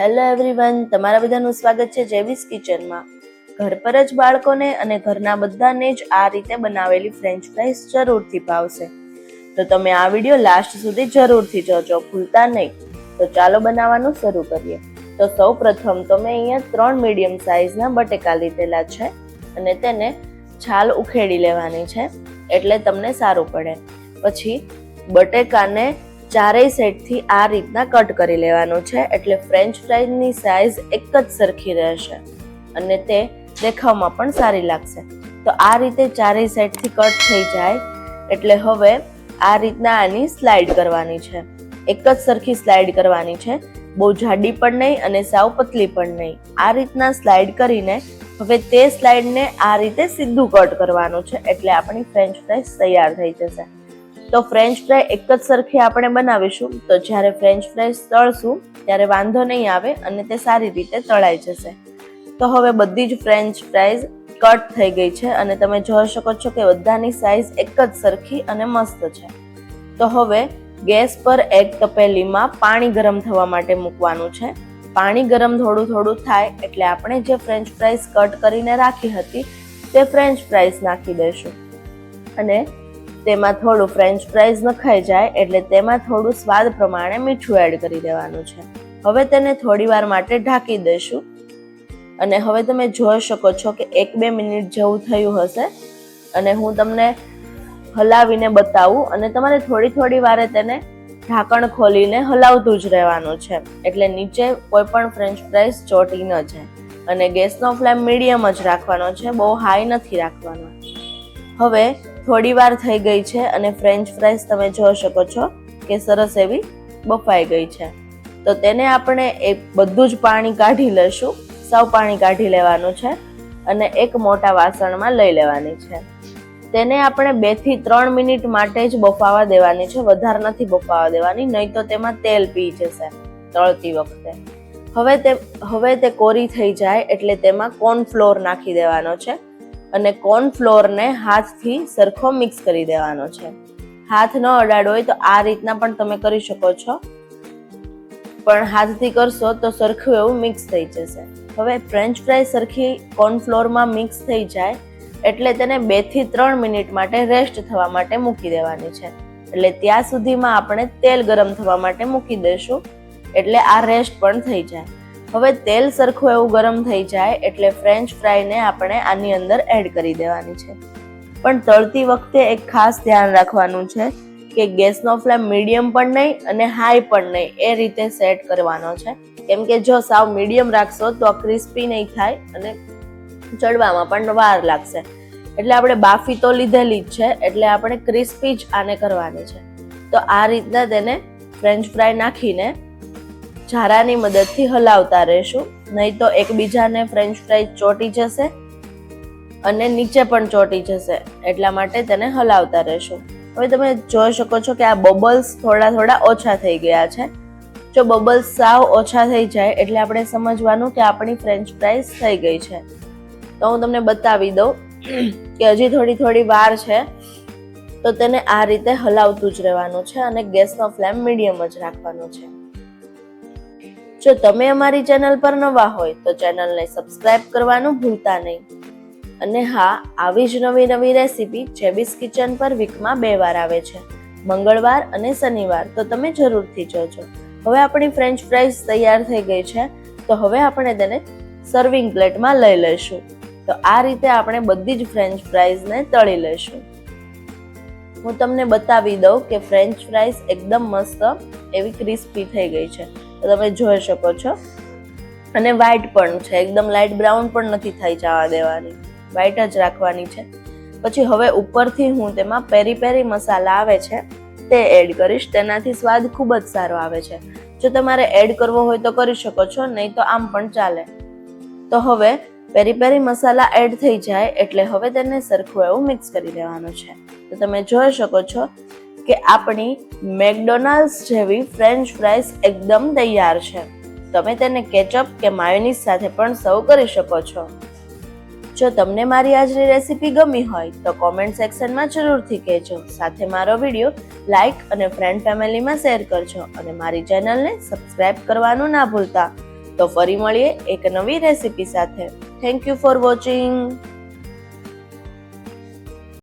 Hello everyone તમારા બધાનું સ્વાગત છે જેવીસ કિચનમાં ઘર પર જ બાળકોને અને ઘરના બધાને જ આ રીતે બનાવેલી ફ્રેન્ચ ફ્રાઈસ જરૂરથી ભાવશે. તો તમે આ વીડિયો લાસ્ટ સુધી જરૂરથી જોજો, ભૂલતા નહીં. તો ચાલો બનાવવાનું શરૂ કરીએ. તો સૌ પ્રથમ તો મેં અહીંયા ત્રણ મીડિયમ સાઇઝના બટેકા લીધેલા છે અને તેને છાલ ઉખેડી લેવાની છે એટલે તમને સારું પડે. પછી બટેકાને ચારેય સેટથી આ રીતના કટ કરી લેવાનું છે. એટલે ફ્રેન્ચ ફ્રાઈઝની સાઇઝ એક જ સરખી રહેશે. અને તે દેખાવમાં પણ સારી લાગશે. તો આ રીતે ચારેય સેટથી કટ થઈ જાય. એટલે હવે આ રીતના આની સ્લાઇડ કરવાની છે. એક જ સરખી સ્લાઇડ કરવાની છે. બહુ જાડી પણ નહીં અને સાવ પતલી પણ નહીં. આ રીતના સ્લાઇડ કરીને હવે તે સ્લાઇડને આ રીતે સીધું કટ કરવાનું છે. એટલે આપણી ફ્રેન્ચ ફ્રાઈઝ તૈયાર થઈ જશે. તો ફ્રેન્ચ ફ્રાય એક જ સરખી આપણે બનાવીશું. તો જ્યારે ફ્રેન્ચ ફ્રાઈઝ તળશું, ત્યારે વાંધો નહીં આવે અને તે સારી રીતે તળાઈ જશે. તો હવે બધી જ ફ્રેન્ચ ફ્રાઈઝ કટ થઈ ગઈ છે અને તમે જોઈ શકો છો કે બધાની સાઈઝ એક જ સરખી અને મસ્ત છે. તો હવે ગેસ પર એક તપેલીમાં પાણી ગરમ થવા માટે મૂકવાનું છે. પાણી ગરમ થોડું થોડું થાય એટલે આપણે જે ફ્રેન્ચ ફ્રાઈઝ કટ કરીને રાખી હતી, તે ફ્રેન્ચ ફ્રાઈઝ નાખી દઈશું. અને તેમાં થોડું ફ્રેન્ચ ફ્રાઈઝ નખાઈ જાય એટલે તેમાં થોડું સ્વાદ પ્રમાણે મીઠું એડ કરી દેવાનું છે. હવે તેને થોડીવાર માટે ઢાંકી દઈશું. અને હવે તમે જોઈ શકો છો કે એક બે મિનિટ જેવું થયું હશે. અને હું તમને હલાવીને બતાવું અને તમારે થોડી થોડી વારે તેને ઢાંકણ ખોલીને હલાવતું જ રહેવાનું છે. એટલે નીચે કોઈ પણ ફ્રેન્ચ ફ્રાઈઝ ચોટી ન જાય. અને ગેસનો ફ્લેમ મીડિયમ જ રાખવાનો છે. બહુ હાઈ નથી રાખવાનો. હવે થોડી વાર થઈ ગઈ છે અને ફ્રેન્ચ ફ્રાઈઝ તમે જોઈ શકો છો કે સરસ એવી બફાઈ ગઈ છે. તો તેને આપણે એ બધું જ પાણી કાઢી લેશું સૌ પાણી કાઢી લેવાનું છે અને એક મોટા વાસણમાં લઈ લેવાની છે. તેને આપણે બેથી ત્રણ મિનિટ માટે જ બફાવા દેવાની છે. વધારે નથી બફાવા દેવાની, નહીં તો તેમાં તેલ પી જશે તળતી વખતે. હવે તે હવે તે કોરી થઈ જાય એટલે તેમાં કોર્નફ્લોર નાખી દેવાનો છે. અને કોર્નફ્લોરને હાથથી સરખો મિક્સ કરી દેવાનો છે. હાથ ન અડાડો હોય તો આ રીતના પણ તમે કરી શકો છો. પણ હાથથી કરશો તો સરખું એવું મિક્સ થઈ જશે. હવે ફ્રેન્ચ ફ્રાય સરખી કોર્નફ્લોરમાં મિક્સ થઈ જાય, એટલે તેને બેથી ત્રણ મિનિટ માટે રેસ્ટ થવા માટે મૂકી દેવાની છે. એટલે ત્યાં સુધીમાં આપણે તેલ ગરમ થવા માટે મૂકી દઈશું એટલે આ રેસ્ટ પણ થઈ જાય. હવે તેલ સરખું એવું ગરમ થઈ જાય એટલે ફ્રેન્ચ ફ્રાયને આપણે આની અંદર એડ કરી દેવાની છે. પણ તળતી વખતે એક ખાસ ધ્યાન રાખવાનું છે કે ગેસનો ફ્લેમ મીડિયમ પણ નહીં અને હાઈ પણ નહીં, એ રીતે સેટ કરવાનો છે. કેમ કે જો સાવ મીડિયમ રાખશો તો ક્રિસ્પી નહીં થાય અને ચડવામાં પણ વાર લાગશે. એટલે આપણે બાફી તો લીધેલી જ છે, એટલે આપણે ક્રિસ્પી જ આને કરવાની છે. તો આ રીતના તેને ફ્રેન્ચ ફ્રાય નાખીને ઝારાની મદદથી હલાવતા રહેશું. નહીં તો એકબીજાને ફ્રેન્ચ ફ્રાઈઝ ચોટી જશે અને નીચે પણ ચોટી જશે. એટલા માટે તેને હલાવતા રહેશું. હવે તમે જોઈ શકો છો કે આ બબલ્સ થોડા થોડા ઓછા થઈ ગયા છે. જો બબલ્સ સાવ ઓછા થઈ જાય એટલે આપણે સમજવાનું કે આપણી ફ્રેન્ચ ફ્રાઈઝ થઈ ગઈ છે. તો હું તમને બતાવી દઉં કે હજી થોડી થોડી વાર છે તો તેને આ રીતે હલાવતું જ રહેવાનું છે અને ગેસનો ફ્લેમ મીડિયમ જ રાખવાનો છે. જો તમે અમારી ચેનલ પર નવા હોય તો ચેનલને સબસ્ક્રાઇબ કરવાનું ભૂલતા નહીં. અને હા, આવી જ નવી નવી રેસીપી જેબીસ કિચન પર વીકમાં બે વાર આવે છે. મંગળવાર અને શનિવાર તો તમે જરૂરથી જોજો. હવે આપણી ફ્રેન્ચ ફ્રાઈઝ તૈયાર થઈ ગઈ છે. તો હવે આપણે તેને સર્વિંગ પ્લેટમાં લઈ લઈશું. તો આ રીતે આપણે બધી જ ફ્રેન્ચ ફ્રાઈઝને તળી લઈશું. હું તમને બતાવી દઉં કે ફ્રેન્ચ ફ્રાઈઝ એકદમ મસ્ત એવી ક્રિસ્પી થઈ ગઈ છે. તમે જોઈ શકો છો. અને વ્હાઇટ પણ છે. એકદમ લાઇટ બ્રાઉન પણ નથી થઈ જવા દેવાની. વ્હાઇટ જ રાખવાની છે. પછી હવે ઉપરથી હું તેમાં પેરી પેરી મસાલા આવે છે, તે એડ કરીશ. તેનાથી સ્વાદ ખૂબ જ સારો આવે છે. જો તમારે એડ કરવો હોય તો કરી શકો છો, નહીં તો આમ પણ ચાલે. તો હવે પેરી પેરી મસાલા એડ થઈ જાય, એટલે હવે તેને સરખું એવું મિક્સ કરી દેવાનું છે. તો તમે જોઈ શકો છો કે આપણી મેકડોનાલ્ડ્સ જેવી ફ્રેન્ચ ફ્રાઈઝ એકદમ તૈયાર છે. તમે તેને કેચઅપ કે માયોનીઝ સાથે પણ સર્વ કરી શકો છો. જો તમને મારી આજની રેસીપી ગમી હોય, તો કોમેન્ટ સેક્શનમાં જરૂરથી કહેજો. સાથે મારો વીડિયો લાઈક અને ફ્રેન્ડ ફેમિલીમાં શેર કરજો અને મારી ચેનલને સબસ્ક્રાઇબ કરવાનું ના ભૂલતા. તો ફરી મળીએ એક નવી રેસીપી સાથે. Thank you for watching.